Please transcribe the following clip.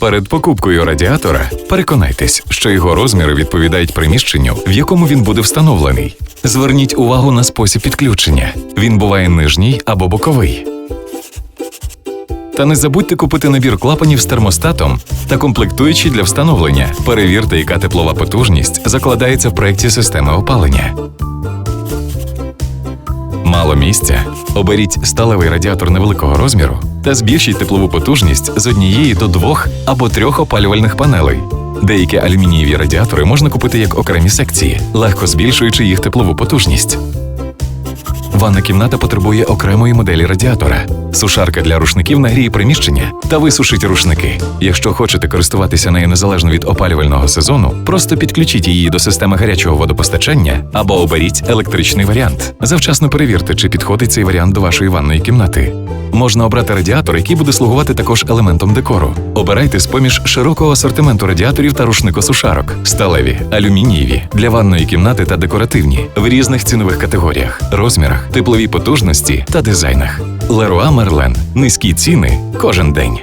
Перед покупкою радіатора переконайтесь, що його розміри відповідають приміщенню, в якому він буде встановлений. Зверніть увагу на спосіб підключення. Він буває нижній або боковий. Та не забудьте купити набір клапанів з термостатом та комплектуючі для встановлення. Перевірте, яка теплова потужність закладається в проєкті системи опалення. Мало місця. Оберіть сталевий радіатор невеликого розміру та збільшіть теплову потужність з однієї до двох або трьох опалювальних панелей. Деякі алюмінієві радіатори можна купити як окремі секції, легко збільшуючи їх теплову потужність. Ванна кімната потребує окремої моделі радіатора. Сушарка для рушників нагріє приміщення та висушить рушники. Якщо хочете користуватися нею незалежно від опалювального сезону, просто підключіть її до системи гарячого водопостачання або оберіть електричний варіант. Завчасно перевірте, чи підходить цей варіант до вашої ванної кімнати. Можна обрати радіатор, який буде слугувати також елементом декору. Обирайте з-поміж широкого асортименту радіаторів та рушникосушарок: сталеві, алюмінієві для ванної кімнати та декоративні в різних цінових категоріях, розмірах, тепловій потужності та дизайнах. Леруа Мерлен. Низькі ціни кожен день.